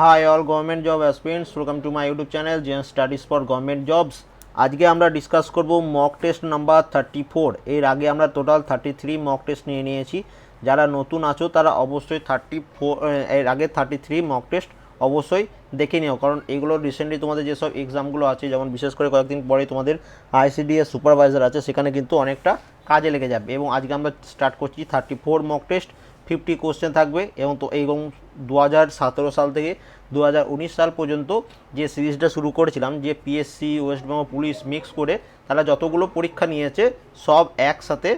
Hi all government job aspirants welcome to my YouTube channel Gen studies for government jobs আজকে আমরা discuss করব mock test number thirty four এর আগে আমরা total thirty three mock test নিয়ে নিয়েছি। যারা নতুন আছো, তারা অবশ্যই থার্টি ফোর এর আগে থার্টি থ্রি মক টেস্ট অবশ্যই দেখে নিও। কারণ এগুলো রিসেন্টলি তোমাদের যেসব এক্সামগুলো আছে, যেমন বিশেষ করে কয়েকদিন পরে তোমাদের আইসিডিএস সুপারভাইজার আছে, সেখানে কিন্তু অনেকটা কাজে লেগে যাবে। এবং আজকে আমরা স্টার্ট করছি thirty four mock test fifty question থাকবে এবং তো এবং দু হাজার সতেরো সাল থেকে দু হাজার উনিশ সাল পর্যন্ত যে সিরিজটা শুরু করেছিলাম, যে PSC West Bengal police mix করে তারা যতগুলো পরীক্ষা নিয়েছে সব একসাথে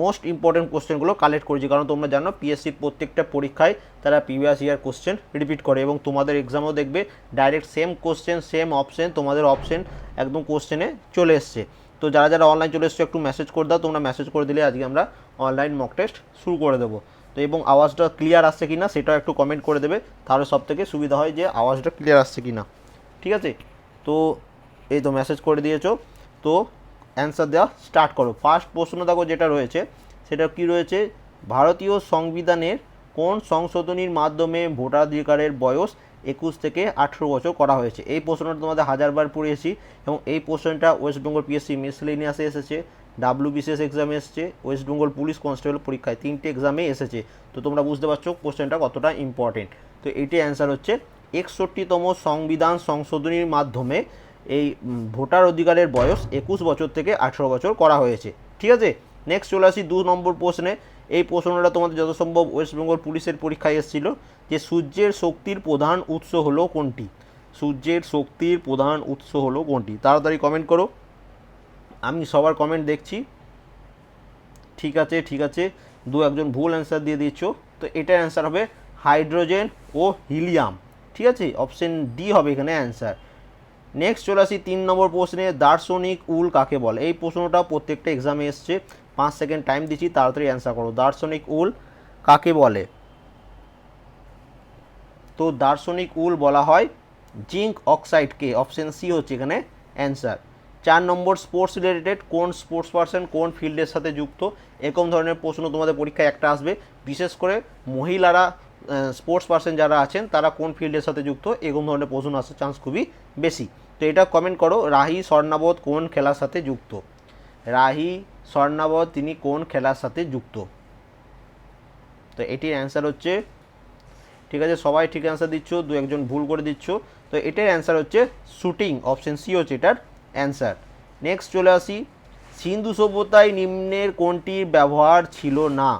মোস্ট ইম্পর্টেন্ট কোশ্চেনগুলো কালেক্ট করেছি। কারণ তোমরা জানো পিএসসির প্রত্যেকটা পরীক্ষায় তারা প্রিভিয়াস ইয়ার কোশ্চেন রিপিট করে এবং তোমাদের এক্সামও দেখবে direct same question same option তোমাদের অপশন একদম কোশ্চেনে চলে এসছে। তো যারা যারা অনলাইন চলে এসছো, একটু মেসেজ করে দাও, তোমরা মেসেজ করে দিলে আজকে আমরা অনলাইন মক টেস্ট শুরু করে দেবো। তো এবং আওয়াজটা ক্লিয়ার আসছে কি না সেটাও একটু কমেন্ট করে দেবে। তাহলে সব থেকে সুবিধা হয় যে আওয়াজটা ক্লিয়ার আসছে কি না ঠিক আছে? তো এই তো মেসেজ করে দিয়েছ। তো অ্যান্সার দেওয়া স্টার্ট করো। ফার্স্ট প্রশ্ন দেখো যেটা রয়েছে, সেটা কি রয়েছে? ভারতীয় সংবিধানের কোন সংশোধনীর মাধ্যমে ভোটাধিকারের বয়স একুশ থেকে আঠেরো বছর করা হয়েছে? এই প্রশ্নটা তোমাদের হাজারবার পড়িয়েছি এবং এই প্রশ্নটা ওয়েস্ট বেঙ্গল পিএসসি মিসলেনিয়াসে এসেছে ডাব্লিউ বিসিএস এক্সামে এসেছে ওয়েস্ট বেঙ্গল পুলিশ কনস্টেবল পরীক্ষায় তিনটে এক্সামে এসেছে। তো তোমরা বুঝতে পারছ কোশ্চেনটা কতটা ইম্পর্টেন্ট তো এইটি অ্যান্সার হচ্ছে, একষট্টিতম সংবিধান সংশোধনীর মাধ্যমে এই ভোটার অধিকারের বয়স একুশ বছর থেকে আঠেরো বছর করা হয়েছে। ঠিক আছে? নেক্সট চলে আসি দু নম্বর প্রশ্নে। এই প্রশ্নটা তোমাদের যত সম্ভব ওয়েস্ট বেঙ্গল পুলিশের পরীক্ষায় এসেছিল যে সূর্যের শক্তির প্রধান উৎস হলো কোনটি? সূর্যের শক্তির প্রধান উৎস হলো কোনটি? তাড়াতাড়ি কমেন্ট করো। আমি সবার কমেন্ট দেখছি। ঠিক আছে ঠিক আছে। দু একজন ভুল অ্যান্সার দিয়ে দিচ্ছ তো এটার অ্যান্সার হবে হাইড্রোজেন ও হিলিয়াম। ঠিক আছে? অপশন ডি হবে এখানে অ্যান্সার নেক্সট চলে আসি তিন নম্বর প্রশ্নে দার্শনিক উল কাকে বলে? এই প্রশ্নটা প্রত্যেকটা এক্সামে এসছে। পাঁচ সেকেন্ড টাইম দিচ্ছি, তাড়াতাড়ি অ্যান্সার করো। দার্শনিক উল কাকে বলে? তো দার্শনিক উল বলা হয় জিঙ্ক অক্সাইডকে অপশন সি হচ্ছে এখানে অ্যান্সার চার নম্বর স্পোর্টস রিলেটেড কোন স্পোর্টস পার্সন কোন ফিল্ডের সাথে যুক্ত? এরকম ধরনের প্রশ্ন তোমাদের পরীক্ষায় একটা আসবে। বিশেষ করে মহিলারা স্পোর্টস পার্সন যারা আছেন, তারা কোন ফিল্ডের সাথে যুক্ত? এরকম ধরনের প্রশ্ন আসার চান্স খুবই বেশি। তো এটা কমেন্ট করো, রাহি স্বর্ণাবত কোন খেলার সাথে যুক্ত? রাহি স্বর্ণাবত তিনি কোন খেলার সাথে যুক্ত? তো এটির অ্যান্সার হচ্ছে, ঠিক আছে, সবাই ঠিক অ্যান্সার দিচ্ছ, দু একজন ভুল করে দিচ্ছ, তো এটার অ্যান্সার হচ্ছে শুটিং অপশন সি হচ্ছে এটার অ্যান্সার নেক্সট চলে আসি, সিন্ধু সভ্যতায় নিম্নের কোনটির ব্যবহার ছিল না?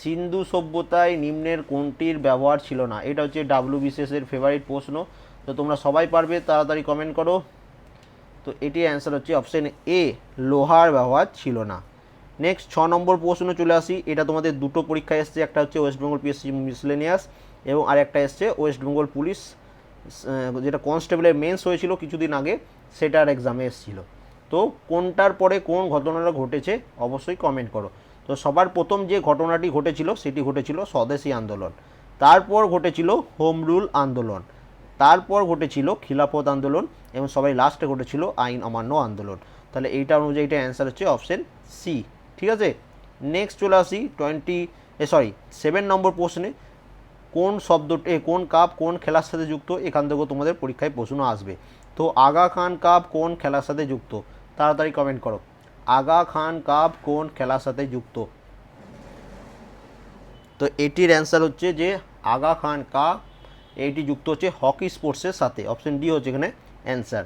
সিন্ধু সভ্যতায় নিম্নের কোনটির ব্যবহার ছিল না? এটা হচ্ছে ডাব্লিউ বিসিএসের ফেভারিট প্রশ্ন, তো তোমরা সবাই পারবে, তাড়াতাড়ি কমেন্ট করো। তো এটির অ্যান্সার হচ্ছে অপশন এ লোহার ব্যবহার ছিল না। নেক্সট ছ নম্বর প্রশ্ন চলে আসি। এটা তোমাদের দুটো পরীক্ষায় এসছে, একটা হচ্ছে ওয়েস্ট বেঙ্গল পিএসসি মিসলেনিয়াস এবং আরেকটা এসছে ওয়েস্ট বেঙ্গল পুলিশ যেটা কনস্টেবলের মেন্স হয়েছিল কিছুদিন আগে, সেটার এক্সামে এসেছিল। তো কোনটার পরে কোন ঘটনাটা ঘটেছে অবশ্যই কমেন্ট করো। তো সবার প্রথম যে ঘটনাটি ঘটেছিল, সেটি ঘটেছিল স্বদেশী আন্দোলন। তারপর ঘটেছিল হোম রুল আন্দোলন। তারপর ঘটেছিল খিলাফত আন্দোলন এবং সবাই লাস্টে ঘটেছিল আইন অমান্য আন্দোলন। তাহলে এইটা অনুযায়ী এটা অ্যান্সার হচ্ছে অপশন সি ঠিক আছে? নেক্সট চলে আসি টোয়েন্টি সরি সেভেন নম্বর প্রশ্নে কোন শব্দ কোন কাপ কোন খেলার সাথে যুক্ত? এখান থেকেও তোমাদের পরীক্ষায় প্রশ্ন আসবে। তো আগা খান কাপ কোন খেলার সাথে যুক্ত? তাড়াতাড়ি কমেন্ট করো। আগা খান কাপ কোন খেলার সাথে যুক্ত? তো এটির অ্যান্সার হচ্ছে যে আগা খান কাপ এইটি যুক্ত হচ্ছে হকি স্পোর্টসের সাথে। অপশন ডি হচ্ছে এখানে অ্যান্সার।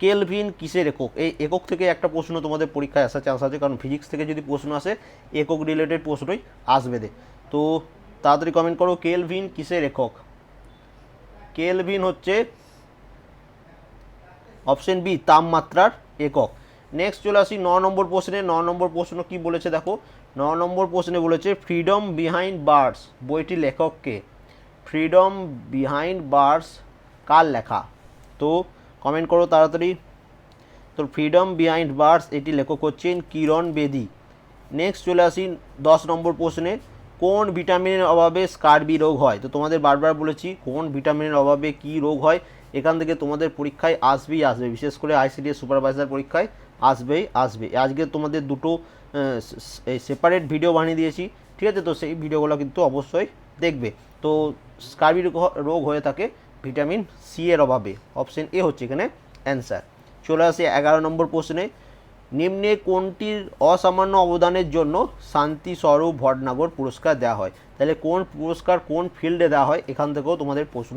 কেলভিন কিসের একক? এই একক থেকে একটা প্রশ্ন তোমাদের পরীক্ষায় আসার চান্স আছে, কারণ ফিজিক্স থেকে যদি প্রশ্ন আসে, একক রিলেটেড প্রশ্নই আসবে দে। তো তাড়াতাড়ি কমেন্ট করো, কেলভিন কিসের একক? কেলভিন হচ্ছে অপশন বি, তাপমাত্রার একক। নেক্সট চলে আসি, ন নম্বর প্রশ্নে। ন নম্বর প্রশ্ন কি বলেছে দেখো? ন নম্বর প্রশ্নে বলেছে ফ্রিডম বিহাইন্ড বার্ডস বইটি লেখককে ফ্রিডম বিহাইন্ড বার্ডস কার লেখা? তো কমেন্ট করো তাড়াতাড়ি। তো ফ্রিডম বিহাইন্ড বার্ডস এটি লেখক হচ্ছেন কিরণ বেদি। নেক্সট চলে আসি দশ নম্বর প্রশ্নে, কোন ভিটামিনের অভাবে স্কারবি রোগ হয়? তো তোমাদের বারবার বলেছি, কোন ভিটামিনের অভাবে কি রোগ হয়? এখান থেকে তোমাদের পরীক্ষায় আসবেই আসবে, বিশেষ করে আইসিডিএস সুপারভাইজার পরীক্ষায় আসবেই আসবে। আজকে তোমাদের দুটো সেপারেট ভিডিও বানিয়ে দিয়েছি, ঠিক আছে? তো সেই ভিডিওগুলো কিন্তু অবশ্যই দেখবে। তো স্কার্বি রোগ হয়ে থাকে ভিটামিন সি এর অভাবে। অপশন এ হচ্ছে এখানে অ্যান্সার চলে আসি এগারো নম্বর প্রশ্নে। নিম্নে কোনটির অসামান্য অবদানের জন্য শান্তি স্বরূপ ভটনাগর পুরস্কার দেওয়া হয়? তাহলে কোন পুরস্কার কোন ফিল্ডে দেওয়া হয়? এখান থেকেও তোমাদের প্রশ্ন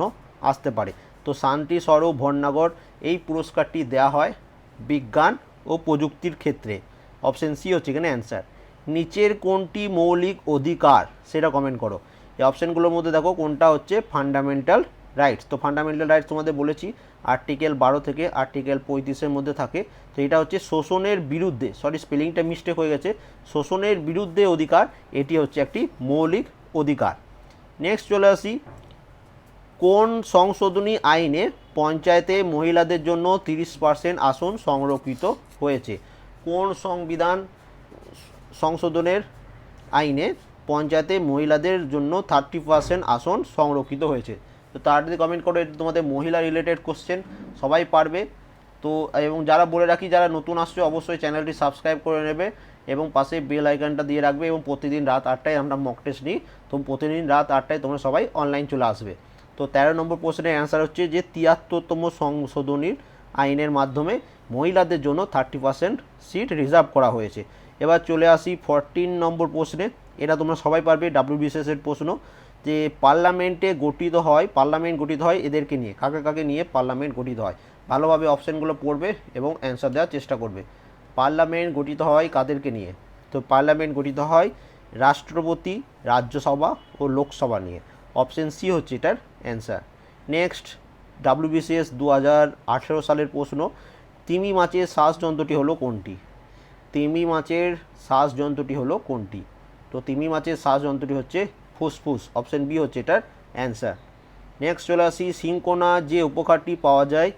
আসতে পারে। তো শান্তি স্বরূপ ভটনাগর এই পুরস্কারটি দেওয়া হয় বিজ্ঞান ও প্রযুক্তির ক্ষেত্রে। অপশন সি হচ্ছে এখানে অ্যান্সার নিচের কোনটি মৌলিক অধিকার? সেটা কমেন্ট করো। এই অপশানগুলোর মধ্যে দেখো কোনটা হচ্ছে ফান্ডামেন্টাল রাইটস তো ফান্ডামেন্টাল রাইটস তোমাদের বলেছি আর্টিকেল বারো থেকে আর্টিকেল পঁয়ত্রিশের মধ্যে থাকে। তো এটা হচ্ছে শোষণের বিরুদ্ধে সরি স্পেলিংটা মিস্টেক হয়ে গেছে, শোষণের বিরুদ্ধে অধিকার, এটি হচ্ছে একটি মৌলিক অধিকার। নেক্সট চলে আসি, কোন সংশোধনী আইনে পঞ্চায়েতে মহিলাদের জন্য তিরিশ পার্সেন্ট আসন সংরক্ষিত হয়েছে? কোন সংবিধান সংশোধনের আইনে পঞ্চায়েতে মহিলাদের জন্য থার্টি পার্সেন্ট আসন সংরক্ষিত হয়েছে। তো তাড়াতাড়ি কমেন্ট করো, এটা তোমাদের মহিলা রিলেটেড কোশ্চেন সবাই পারবে। তো, এবং যারা বলে রাখি, যারা নতুন আসছে, অবশ্যই চ্যানেলটি সাবস্ক্রাইব করে নেবে এবং পাশে বেল আইকনটা দিয়ে রাখবে এবং প্রতিদিন রাত আটটায় আমরা মক টেস্ট নিই। তো প্রতিদিন রাত আটটায় তোমরা সবাই অনলাইন চলে আসবে। তো তেরো নম্বর প্রশ্নের অ্যান্সার হচ্ছে যে, তিয়াত্তরতম সংশোধনীর আইনের মাধ্যমে মহিলাদের জন্য থার্টি পার্সেন্ট সিট রিজার্ভ করা হয়েছে। এবার চলে আসি ফরটিন নম্বর প্রশ্নে। এটা তোমরা সবাই পারবে ডাব্লিউবিসিএস এর প্রশ্ন যে পার্লামেন্টে গঠিত হয়, পার্লামেন্ট গঠিত হয় এদেরকে নিয়ে, কাকে কাকে নিয়ে পার্লামেন্ট গঠিত হয়। ভালোভাবে অপশানগুলো পড়বে এবং অ্যান্সার দেওয়ার চেষ্টা করবে। পার্লামেন্ট গঠিত হয় কাদেরকে নিয়ে? তো পার্লামেন্ট গঠিত হয় রাষ্ট্রপতি, রাজ্যসভা ও লোকসভা নিয়ে। অপশন সি হচ্ছে এটার অ্যান্সার নেক্সট ডাব্লিউবিসিএস দু হাজার আঠেরো সালের প্রশ্ন, তিমি মাছের শ্বাসযন্ত্রটি হলো কোনটি? তিমি মাছের শ্বাসযন্ত্রটি হলো কোনটি? তো তিমি মাছের শ্বাসযন্ত্রটি হচ্ছে ফুসফুস অপশন বি হচ্ছে এটার অ্যান্সার নেক্সট চলে আসি সিংকোনা যে উপকারটি পাওয়া যায়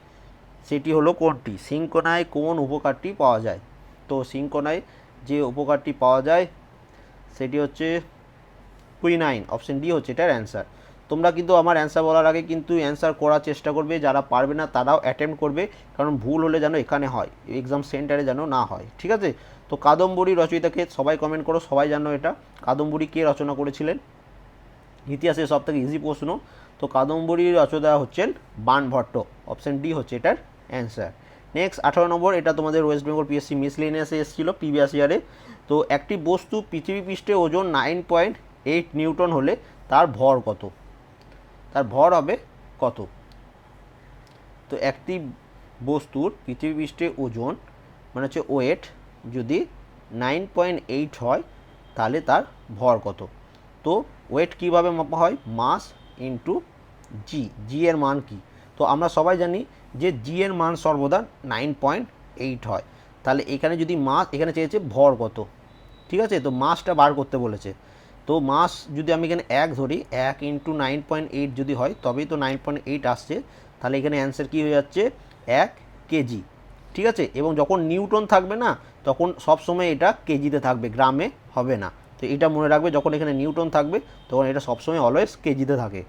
সেটি হলো কোনটি? সিংকোনায় কোন উপকারটি পাওয়া যায়? তো সিংকোনায় যে উপকারটি পাওয়া যায় সেটি হচ্ছে কুইনাইন অপশন ডি হচ্ছে এটার অ্যান্সার তোমরা কিন্তু আমার অ্যান্সার বলার আগে কিন্তু অ্যান্সার করার চেষ্টা করবে, যারা পারবে না তারাও অ্যাটেম্প করবে, কারণ ভুল হলে যেন এখানে হয় এক্সাম সেন্টারে যেন না হয়, ঠিক আছে? তো কাদম্বরী রচয়িতাকে সবাই কমেন্ট করো, সবাই জানো এটা। কাদম্বরী কে রচনা করেছিলেন? ইতিহাসের সব থেকে ইজি প্রশ্ন। তো কাদম্বরী রচয়িতা হচ্ছেন বানভট্ট অপশন ডি হচ্ছে এটার অ্যান্সার নেক্সট আঠারো নম্বর, এটা তোমাদের ওয়েস্ট বেঙ্গল পিএসসি মিসলিনিয়াসে এসেছিল প্রিভিয়াস ইয়ারে তো একটি বস্তু পৃথিবী পৃষ্ঠে ওজন নাইন পয়েন্ট এইট নিউটন হলে তার ভর কত? তার ভর হবে কত? তো একটি বস্তুর পৃথিবী পৃষ্ঠে ওজন মানে হচ্ছে ওয়েট যদি নাইন পয়েন্ট এইট হয়, তাহলে তার ভর কত? তো ওয়েট কীভাবে মাপা হয়? মাস ইন্টু জি জি এর মান কি? তো আমরা সবাই জানি যে জি এর মান সর্বদা নাইন পয়েন্ট এইট হয়। তাহলে এখানে যদি মাস, এখানে চেয়েছে ভর কত? ঠিক আছে? তো মাসটা বার করতে বলেছে। তো মাস যদি আমি এখানে এক ধরি, এক ইন্টু নাইন পয়েন্ট এইট যদি হয়, তবেই তো নাইন পয়েন্ট এইট আসছে। তাহলে এখানে অ্যান্সার কী হয়ে যাচ্ছে? এক কেজি। ঠিক আছে? এবং যখন নিউটন থাকবে না তখন সব সময় এটা কেজিতে থাকবে, গ্রামে হবে না। তো এটা মনে রাখবে, যখন এখানে নিউটন থাকবে, তখন এটা সবসময় অলওয়েজ কেজিতে থাকে।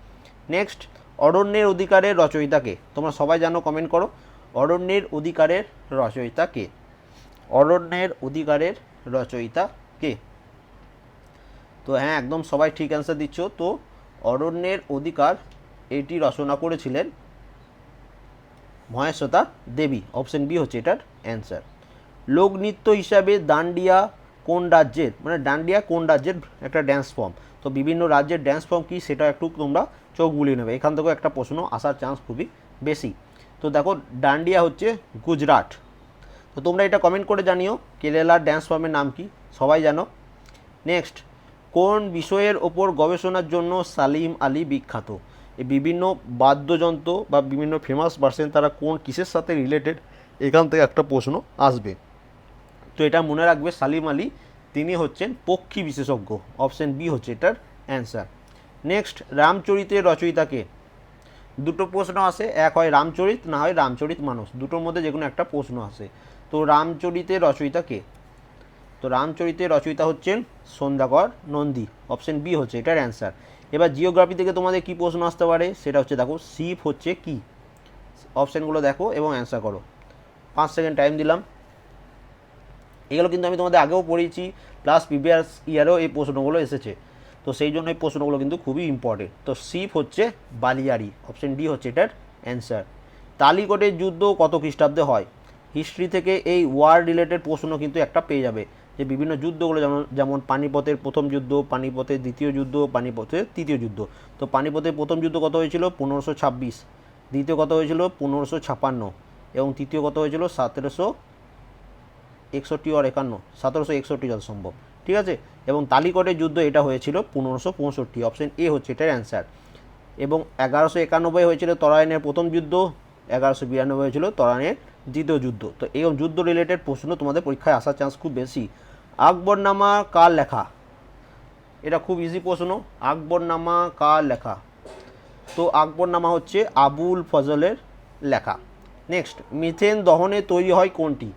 নেক্সট অরণ্যের অধিকারের রচয়িতাকে তোমরা সবাই জানো কমেন্ট করো। অরণ্যের অধিকারের রচয়িতা কে? অরণ্যের অধিকারের রচয়িতা কে? তো হ্যাঁ একদম সবাই ঠিক অ্যান্সার দিচ্ছ। তো অরণ্যের অধিকার, এটি রচনা করেছিলেন মহেশ্বতা দেবী। অপশন বি হচ্ছে এটার অ্যান্সার লোকনৃত্য হিসাবে দান্ডিয়া কোন রাজ্যের মানে ডান্ডিয়া কোন রাজ্যের একটা ড্যান্স ফর্ম তো বিভিন্ন রাজ্যের ড্যান্স ফর্ম কী সেটা একটু তোমরা চোখ বুলিয়ে নেবে। এখান থেকেও একটা প্রশ্ন আসার চান্স খুবই বেশি। তো দেখো, ডান্ডিয়া হচ্ছে গুজরাট। তো তোমরা এটা কমেন্ট করে জানিও, কেরালার ড্যান্স ফর্মের নাম কি? সবাই জানো? নেক্সট কোন বিষয়ের ওপর গবেষণার জন্য সালিম আলী বিখ্যাত? বিভিন্ন বাদ্যযন্ত্র বা বিভিন্ন ফেমাস পার্সন তারা কোন কিসের সাথে রিলেটেড এখান থেকে একটা প্রশ্ন আসবে। তো এটা মনে রাখবে সালিম আলী, তিনি হচ্ছেন পক্ষী বিশেষজ্ঞ। অপশন বি হচ্ছে এটার অ্যান্সার নেক্সট রামচরিতের রচয়িতাকে দুটো প্রশ্ন আসে, এক হয় রামচরিত, না হয় রামচরিত মানুষ। দুটোর মধ্যে যে কোনো একটা প্রশ্ন আসে। তো রামচরিতের রচয়িতা কে? তো রামচরিতের রচয়িতা হচ্ছেন সন্ধ্যাকর নন্দী। অপশন বি হচ্ছে এটার অ্যান্সার এবার জিওগ্রাফি থেকে তোমাদের কী প্রশ্ন আসতে পারে? সেটা হচ্ছে দেখো শিপ হচ্ছে কি? অপশানগুলো দেখো এবং অ্যান্সার করো। পাঁচ সেকেন্ড টাইম দিলাম। এগুলো কিন্তু আমি তোমাদের আগেও পড়িয়েছি প্লাস প্রিভিয়াস ইয়ারেও এই প্রশ্নগুলো এসেছে। তো সেই জন্য এই প্রশ্নগুলো কিন্তু খুবই ইম্পর্টেন্ট তো সিপ হচ্ছে বালিয়ারি অপশন ডি হচ্ছে এটার অ্যান্সার তালিকটের যুদ্ধ কত খ্রিস্টাব্দে হয়? হিস্ট্রি থেকে এই ওয়ার রিলেটেড প্রশ্ন কিন্তু একটা পেয়ে যাবে, যে বিভিন্ন যুদ্ধগুলো যেমন যেমন পানিপথের প্রথম যুদ্ধ, পানিপথের দ্বিতীয় যুদ্ধ, পানিপথের তৃতীয় যুদ্ধ। তো পানিপথের প্রথম যুদ্ধ কত হয়েছিল? পনেরোশো ছাব্বিশ। দ্বিতীয় কত হয়েছিল? পনেরোশো ছাপান্ন। এবং তৃতীয় কত হয়েছিল? সতেরোশো একষট্টি আর একান্ন, সতেরোশো একষট্টি যত সম্ভব, ঠিক আছে? এবং তালিকটের যুদ্ধ এটা হয়েছিল পনেরোশো পঁয়ষট্টি অপশন এ হচ্ছে এটার অ্যান্সার এবং এগারোশো একানব্বই হয়েছিল তরায়নের প্রথম যুদ্ধ, এগারোশো বিরানব্বই হয়েছিল তরায়নের দ্বিতীয় যুদ্ধ। তো এই যুদ্ধ রিলেটেড প্রশ্ন তোমাদের পরীক্ষায় আসার চান্স খুব বেশি। আকবরনামা কার লেখা? এটা খুব ইজি প্রশ্ন, আকবরনামা কার লেখা? তো আকবরনামা হচ্ছে আবুল ফজলের লেখা। নেক্সট মিথেন দহনে তৈরি হয় কোনটি?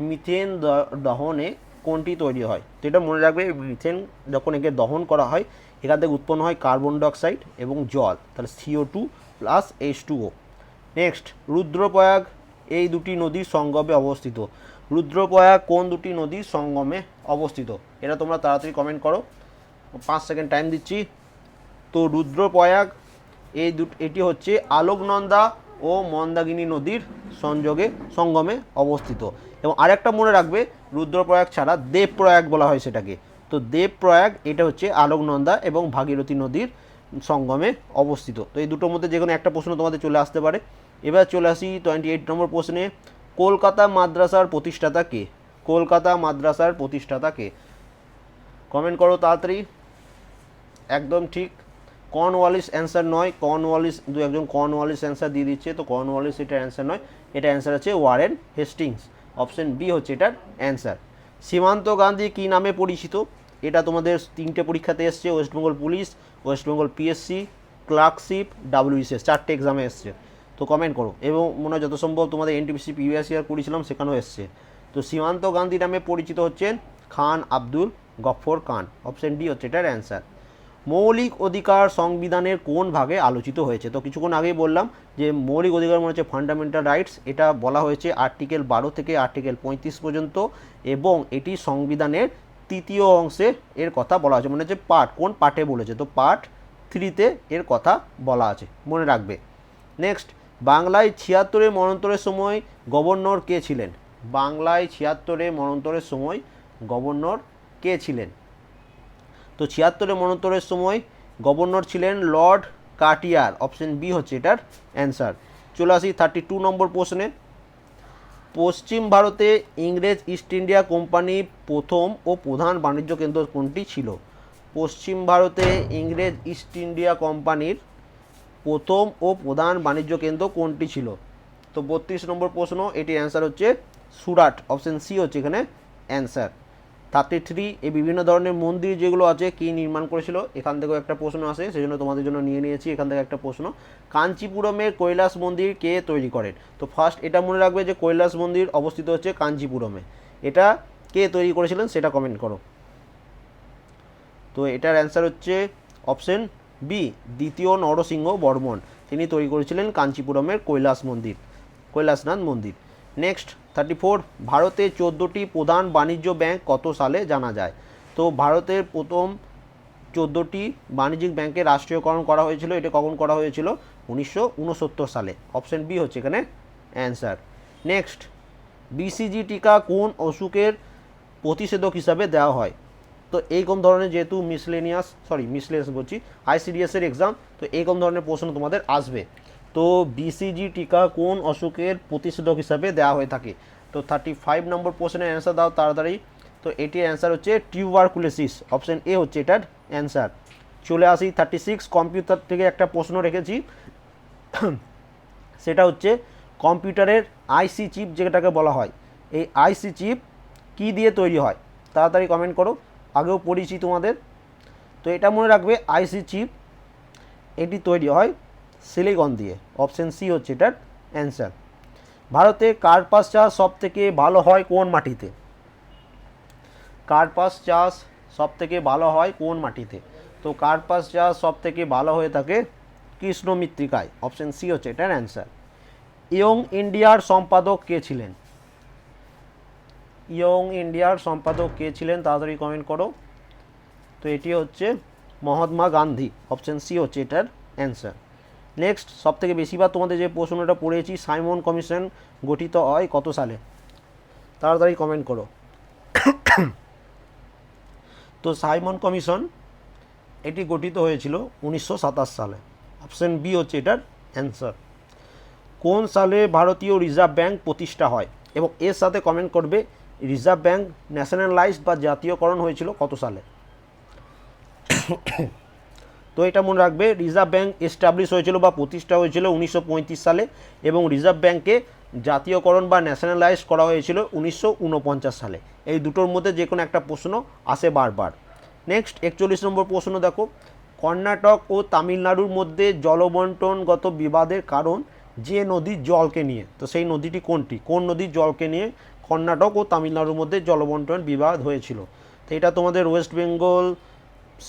মিথেন দ- দহনে কোনটি তৈরি হয়? তো এটা মনে রাখবে, মিথেন যখন একে দহন করা হয়, এখান থেকে উৎপন্ন হয় কার্বন ডাইঅক্সাইড এবং জল, তাহলে CO two plus H two O next Rudraprayag, এই দুটি নদীর সঙ্গমে অবস্থিত। রুদ্রপ্রয়াগ কোন দুটি নদীর সঙ্গমে অবস্থিত? এটা তোমরা তাড়াতাড়ি কমেন্ট করো। পাঁচ সেকেন্ড টাইম দিচ্ছি। তো রুদ্রপ্রয়াগ, এই দুট, এটি হচ্ছে আলোকনন্দা ও মন্দাগিনী নদীর সংযোগে, সঙ্গমে অবস্থিত। এবং আরেকটা মনে রাখবে, রুদ্রপ্রয়াগ ছাড়া দেবপ্রয়াগ বলা হয় সেটাকে। তো দেবপ্রয়াগ, এটা হচ্ছে আলোকনন্দা এবং ভাগীরথী নদীর সঙ্গমে অবস্থিত। তো এই দুটোর মধ্যে যে কোনো একটা প্রশ্ন তোমাদের চলে আসতে পারে। এবার চলে আসি টোয়েন্টি এইট নম্বর প্রশ্নে, কলকাতা মাদ্রাসার প্রতিষ্ঠাতা কে? কলকাতা মাদ্রাসার প্রতিষ্ঠাতা কে? কমেন্ট করো তাড়াতাড়ি। একদম ঠিক। কর্নওয়ালিস অ্যান্সার নয়, কর্নওয়ালিস দু একজন কর্নওয়ালিস অ্যান্সার দিয়ে দিচ্ছে, তো কর্নওয়ালিস এটা অ্যান্সার নয়, এটা অ্যান্সার আছে ওয়ারেন হেস্টিংস, অপশন বি হচ্ছে এটার অ্যান্সার। সীমান্ত গান্ধী কী নামে পরিচিত? এটা তোমাদের তিনটে পরীক্ষাতে এসছে West Bengal police West Bengal PSC, clerkship, WBCS, চারটে এক্সামে এসছে, তো কমেন্ট করো। এবং মনে হয় যত সম্ভব তোমাদের এনটিপিসি পিভিএস ইয়ার করেছিলাম, সেখানেও এসছে। তো সীমান্ত গান্ধী নামে পরিচিত হচ্ছেন খান আব্দুল গফর খান, অপশন ডি হচ্ছে এটার অ্যান্সার। মৌলিক অধিকার সংবিধানের কোন ভাগে আলোচিত হয়েছে? তো কিছুক্ষণ আগেই বললাম যে মৌলিক অধিকার মনে হচ্ছে ফান্ডামেন্টাল রাইটস এটা বলা হয়েছে আর্টিকেল বারো থেকে আর্টিকেল পঁয়ত্রিশ পর্যন্ত, এবং এটি সংবিধানের তৃতীয় অংশে এর কথা বলা আছে মানে হচ্ছে পার্ট কোন পার্টে বলেছে? তো পার্ট থ্রিতে এর কথা বলা আছে, মনে রাখবে। নেক্সট বাংলায় ছিয়াত্তরে মনন্তরের সময় গভর্নর কে ছিলেন? বাংলায় ছিয়াত্তরে মনন্তরের সময় গভর্নর কে ছিলেন? তো ছিয়াত্তরে মনন্তরের সময় গভর্নর ছিলেন লর্ড কাটিয়ার। অপশন বি হচ্ছে এটার অ্যান্সার। চলে আসি থার্টি টু নম্বর প্রশ্নে। পশ্চিম ভারতে ইংরেজ ইস্ট ইন্ডিয়া কোম্পানির প্রথম ও প্রধান বাণিজ্য কেন্দ্র কোনটি ছিল? পশ্চিম ভারতে ইংরেজ ইস্ট ইন্ডিয়া কোম্পানির প্রথম ও প্রধান বাণিজ্য কেন্দ্র কোনটি ছিল? তো বত্রিশ নম্বর প্রশ্ন, এটির অ্যান্সার হচ্ছে সুরাট। অপশন সি হচ্ছে এখানে অ্যান্সার। থার্টি থ্রি, এই বিভিন্ন ধরনের মন্দির যেগুলো আছে, কি নির্মাণ করেছিল, এখান থেকেও একটা প্রশ্ন আসে সেই জন্য তোমাদের জন্য নিয়ে নিয়েছি, এখান থেকে একটা প্রশ্ন। কাঞ্চিপুরমের কৈলাস মন্দির কে তৈরি করেন? তো ফার্স্ট এটা মনে রাখবে যে কৈলাস মন্দির অবস্থিত হচ্ছে কাঞ্চিপুরমে। এটা কে তৈরি করেছিলেন সেটা কমেন্ট করো। তো এটার অ্যান্সার হচ্ছে অপশন বি দ্বিতীয় নরসিংহ বর্মন তিনি তৈরি করেছিলেন কাঞ্চিপুরমের কৈলাস মন্দির, কৈলাসনাথ মন্দির। নেক্সট থার্টি ফোর ভারতে চোদ্দোটি প্রধান বাণিজ্য ব্যাংক কত সালে জানা যায়? তো ভারতের প্রথম চোদ্দোটি বাণিজ্যিক ব্যাংকের রাষ্ট্রীয়করণ করা হয়েছিল, এটা কখন করা হয়েছিল? উনিশশো উনসত্তর সালে। অপশন বি হচ্ছে এখানে অ্যান্সার নেক্সট বিসিজি টিকা কোন অসুখের প্রতিষেধক হিসাবে দেওয়া হয়? তো এইরকম ধরনের যেহেতু মিসলেনিয়াস সরি মিসলেনিয়াস বলছি আইসিডিএস এর এক্সাম তো এইরকম ধরনের প্রশ্ন তোমাদের আসবে। তো বিসিজি টিকা কোন অসুখের প্রতিষেধক হিসাবে দেওয়া হয়ে থাকে? তো থার্টি ফাইভ নম্বর প্রশ্নের অ্যান্সার দাও তাড়াতাড়ি। তো এটির অ্যান্সার হচ্ছে টিউবারকুলোসিস অপশন এ হচ্ছে এটার অ্যান্সার চলে আসি থার্টি সিক্স কম্পিউটার থেকে একটা প্রশ্ন রেখেছি। সেটা হচ্ছে কম্পিউটারের আইসি চিপ যেটাকে বলা হয়, এই আইসি চিপ কি দিয়ে তৈরি হয়? তাড়াতাড়ি কমেন্ট করো, আগেও পড়েছি তোমাদের। তো এটা মনে রাখবে আইসি চিপ এটি তৈরি হয় সিলিকন দিয়ে অপশন সি হচ্ছে এটার অ্যান্সার ভারতে কার্পাস চাষ সব থেকে ভালো হয় কোন মাটিতে? কার্পাস চাষ সব থেকে ভালো হয় কোন মাটিতে? তো কার্পাস চাষ সব থেকে ভালো হয়ে থাকে কৃষ্ণ মৃত্তিকায় অপশন সি হচ্ছে এটার অ্যান্সার ইয়ং ইন্ডিয়ার সম্পাদক কে ছিলেন? ইয়ং ইন্ডিয়ার সম্পাদক কে ছিলেন তাড়াতাড়ি কমেন্ট করো। তো এটি হচ্ছে মহাত্মা গান্ধী অপশন সি হচ্ছে এটার অ্যান্সার নেক্সট সব থেকে বেশিবার তোমাদের যে প্রশ্নটা পড়েছি সাইমন কমিশন গঠিত হয় কত সালে? তাড়াতাড়ি কমেন্ট করো। তো সাইমন কমিশন এটি গঠিত হয়েছিল উনিশশো সাতাশ সালে। অপশন বি হচ্ছে এটার অ্যান্সার কোন সালে ভারতীয় রিজার্ভ ব্যাংক প্রতিষ্ঠা হয়? এবং এর সাথে কমেন্ট করবে রিজার্ভ ব্যাংক ন্যাশনালাইজড বা জাতীয়করণ হয়েছিল কত সালে? তো এটা মনে রাখবে রিজার্ভ ব্যাংক এস্টাবলিশ হয়েছিল বা প্রতিষ্ঠা হয়েছিল উনিশশো পঁয়ত্রিশ সালে এবং রিজার্ভ ব্যাংকে জাতীয়করণ বা ন্যাশনালাইজ করা হয়েছিল উনিশশো ঊনপঞ্চাশ সালে। এই দুটোর মধ্যে যে কোনো একটা প্রশ্ন আসে বারবার। নেক্সট একচল্লিশ নম্বর প্রশ্ন দেখো। কর্ণাটক ও তামিলনাড়ুর মধ্যে জলবন্টনগত বিবাদের কারণ যে নদীর জলকে নিয়ে। তো সেই নদীটি কোনটি? কোন নদীর জলকে নিয়ে কর্ণাটক ও তামিলনাড়ুর মধ্যে জলবন্টন বিবাদ হয়েছিল? তো এটা তোমাদের West Bengal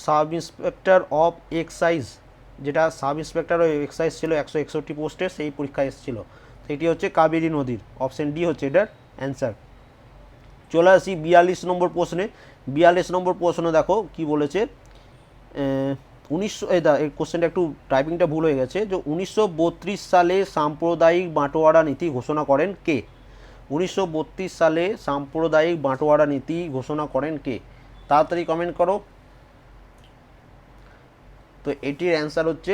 sub inspector of excise, যেটা সাব ইন্সপেক্টর অফ এক্সাইজ ছিল একশো একষট্টি পোস্টে, সেই পরীক্ষায় এসেছিল। সেটি হচ্ছে কাবেরী নদীর। অপশন ডি হচ্ছে এটার অ্যান্সার। চলে আসি বিয়াল্লিশ নম্বর প্রশ্নে। বিয়াল্লিশ নম্বর প্রশ্ন দেখো কি বলেছে উনিশশো এই কোশ্চেনটা একটু টাইপিংটা ভুল হয়ে গেছে, যে উনিশশো বত্রিশ সালে সাম্প্রদায়িক বাঁটোয়ারা নীতি ঘোষণা করেন কে? উনিশশো বত্রিশ সালে সাম্প্রদায়িক বাঁটোয়ারা নীতি ঘোষণা করেন কে? তাড়াতাড়ি কমেন্ট করো। তো এটির অ্যান্সার হচ্ছে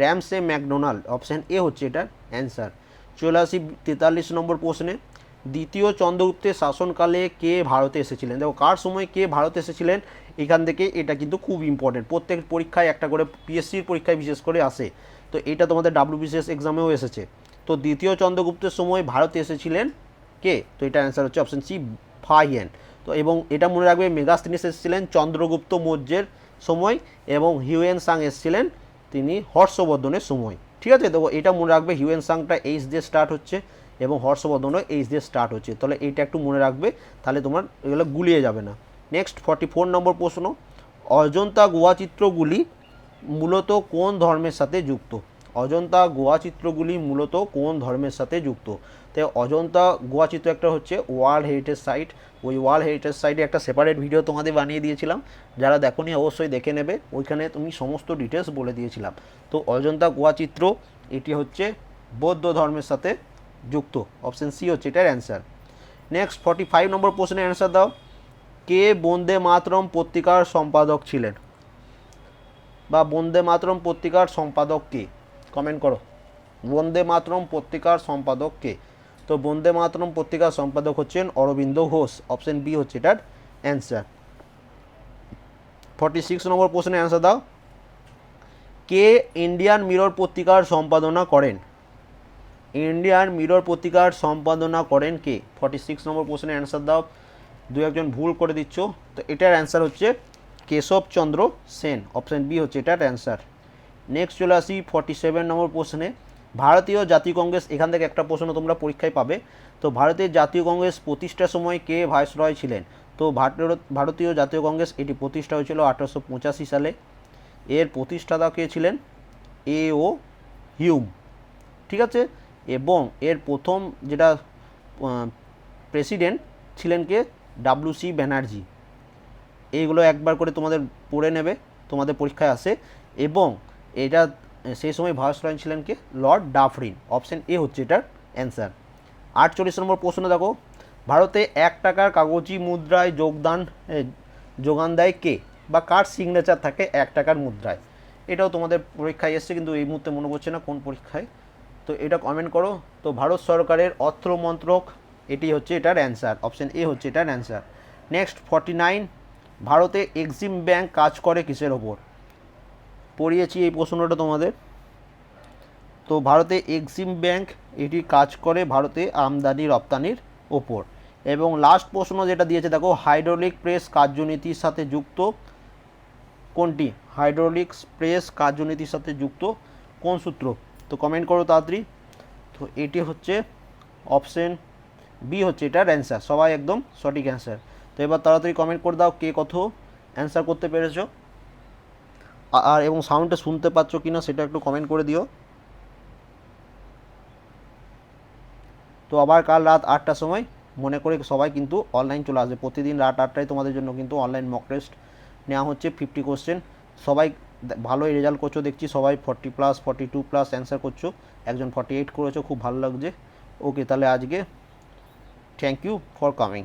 র্যামসে ম্যাকডোনাল্ড অপশান এ হচ্ছে এটার অ্যান্সার চলে আসি তেতাল্লিশ নম্বর প্রশ্নে দ্বিতীয় চন্দ্রগুপ্তের শাসনকালে কে ভারতে এসেছিলেন? দেখো, কার সময় কে ভারতে এসেছিলেন? এখান থেকে এটা কিন্তু খুব ইম্পর্টেন্ট প্রত্যেক পরীক্ষায় একটা করে পিএসসির পরীক্ষায় বিশেষ করে আসে। তো এটা তোমাদের ডাব্লিউবিসিএস এক্সামেও এসেছে। তো দ্বিতীয় চন্দ্রগুপ্তের সময় ভারতে এসেছিলেন কে? তো এটা অ্যান্সার হচ্ছে অপশন সি ফাইয়েন। তো এবং এটা মনে রাখবে মেগাস্তিনিস এসেছিলেন চন্দ্রগুপ্ত মৌর্যের সময় এবং হিউয়েন সাং এসেছিলেন তিনি হর্ষবর্ধনের সময় ঠিক আছে? তো এটা মনে রাখবে হিউয়েন সাংটা এইচ দিয়ে স্টার্ট হচ্ছে এবং হর্ষবর্ধনও এইচ দিয়ে স্টার্ট হচ্ছে। তাহলে এইটা একটু মনে রাখবে, তাহলে তোমার এগুলো গুলিয়ে যাবে না। নেক্সট ফর্টি ফোর নম্বর প্রশ্ন, অজন্তা গোয়া চিত্রগুলি মূলত কোন ধর্মের সাথে যুক্ত? অজন্তা গোয়া চিত্রগুলি মূলত কোন ধর্মের সাথে যুক্ত? তাই অজন্তা গুহা চিত্র একটা হচ্ছে ওয়ার্ল্ড হেরিটেজ সাইট। ওই ওয়ার্ল্ড হেরিটেজ সাইটে একটা সেপারেট ভিডিও তোমাদের বানিয়ে দিয়েছিলাম। যারা দেখোনি অবশ্যই দেখে নেবে। ওইখানে তুমি সমস্ত ডিটেলস বলে দিয়েছিলাম। তো অজন্তা গুহা চিত্র এটি হচ্ছে বৌদ্ধ ধর্মের সাথে যুক্ত। অপশন সি হচ্ছে এটার অ্যান্সার। নেক্সট, ফর্টি ফাইভ নম্বর প্রশ্নের অ্যান্সার দাও। কে বন্দে মাতরম পত্রিকার সম্পাদক ছিলেন? বা বন্দে মাতরম পত্রিকার সম্পাদক কে? কমেন্ট করো। বন্দে মাতরম পত্রিকার সম্পাদক কে? তো বন্দে মাতরম পত্রিকার সম্পাদক হচ্ছেন অরবিন্দ ঘোষ। অপশন বি হচ্ছে এটার অ্যান্সার ফর্টি সিক্স নম্বর প্রশ্নের অ্যান্সার দাও। কে ইন্ডিয়ান মিরর পত্রিকার সম্পাদনা করেন? ইন্ডিয়ান মিরর পত্রিকার সম্পাদনা করেন কে? ফর্টি সিক্স নম্বর প্রশ্নের অ্যান্সার দাও। দু একজন ভুল করে দিচ্ছ। তো এটার অ্যান্সার হচ্ছে কেশবচন্দ্র সেন। অপশান বি হচ্ছে এটার অ্যান্সার নেক্সট চলে আসি ফর্টি সেভেন নম্বর প্রশ্নে। ভারতীয় জাতীয় কংগ্রেস, এখান থেকে একটা প্রশ্ন তোমরা পরীক্ষায় পাবে। তো ভারতের জাতীয় কংগ্রেস প্রতিষ্ঠার সময় কে ভাইসরয় ছিলেন? তো ভারতীয় জাতীয় কংগ্রেস, এটি প্রতিষ্ঠা হয়েছিল আঠারোশো পঁচাশি সালে। এর প্রতিষ্ঠাতা কে ছিলেন? A O Hume. ঠিক আছে? এবং এর প্রথম যেটা প্রেসিডেন্ট ছিলেন কে? W C Banerjee. এইগুলো একবার করে তোমাদের পড়ে নেবে, তোমাদের পরীক্ষায় আসে। এবং এটা সেই সময় ভাইসরয় ছিলেন কে? Lord Dufferin. অপশন এ হচ্ছে এটার অ্যান্সার। আটচল্লিশ নম্বর প্রশ্ন দেখো। ভারতে এক টাকার কাগজি মুদ্রায় যোগদান যোগান দেয় কে? বা কার সিগনেচার থাকে এক টাকার মুদ্রায়? এটাও তোমাদের পরীক্ষায় এসছে, কিন্তু এই মুহূর্তে মনে পড়ছে না কোন পরীক্ষায়। তো এটা কমেন্ট করো। তো ভারত সরকারের অর্থ মন্ত্রক, এটি হচ্ছে এটার অ্যান্সার। অপশন এ হচ্ছে এটার অ্যান্সার। নেক্সট ফর্টি নাইন ভারতে এক্সিম ব্যাংক কাজ করে কিসের ওপর? পড়িয়েছি এই প্রশ্নটা তোমাদের। তো ভারতে এক্সিম ব্যাংক এটি কাজ করে ভারতে আমদানি রপ্তানির ওপর। এবং লাস্ট প্রশ্ন যেটা দিয়েছে, দেখো হাইড্রোলিক প্রেস কার্যনীতির সাথে যুক্ত কোনটি? হাইড্রোলিক প্রেস কার্যনীতির সাথে যুক্ত কোন সূত্র? তো কমেন্ট করো তাড়াতাড়ি। তো এটি হচ্ছে অপশন বি হচ্ছে এটার অ্যান্সার সবাই একদম সঠিক অ্যান্সার তো এবার তাড়াতাড়ি কমেন্ট করে দাও কে কত অ্যান্সার করতে পেরেছ। আর এবং সাউন্ডটা শুনতে পাচ্ছ কি না সেটা একটু কমেন্ট করে দিও। তো আবার কাল রাত আটটার সময় মনে করে সবাই কিন্তু অনলাইন চলে আসবে। প্রতিদিন রাত আটটায় তোমাদের জন্য কিন্তু অনলাইন মক টেস্ট নেওয়া হচ্ছে ফিফটি কোশ্চেন সবাই ভালোই রেজাল্ট করছ, দেখছি সবাই forty plus forty two plus answer করছ। একজন ফর্টি এইট করেছ, খুব ভালো লাগছে। ওকে তাহলে আজকে থ্যাংক ইউ ফর কামিং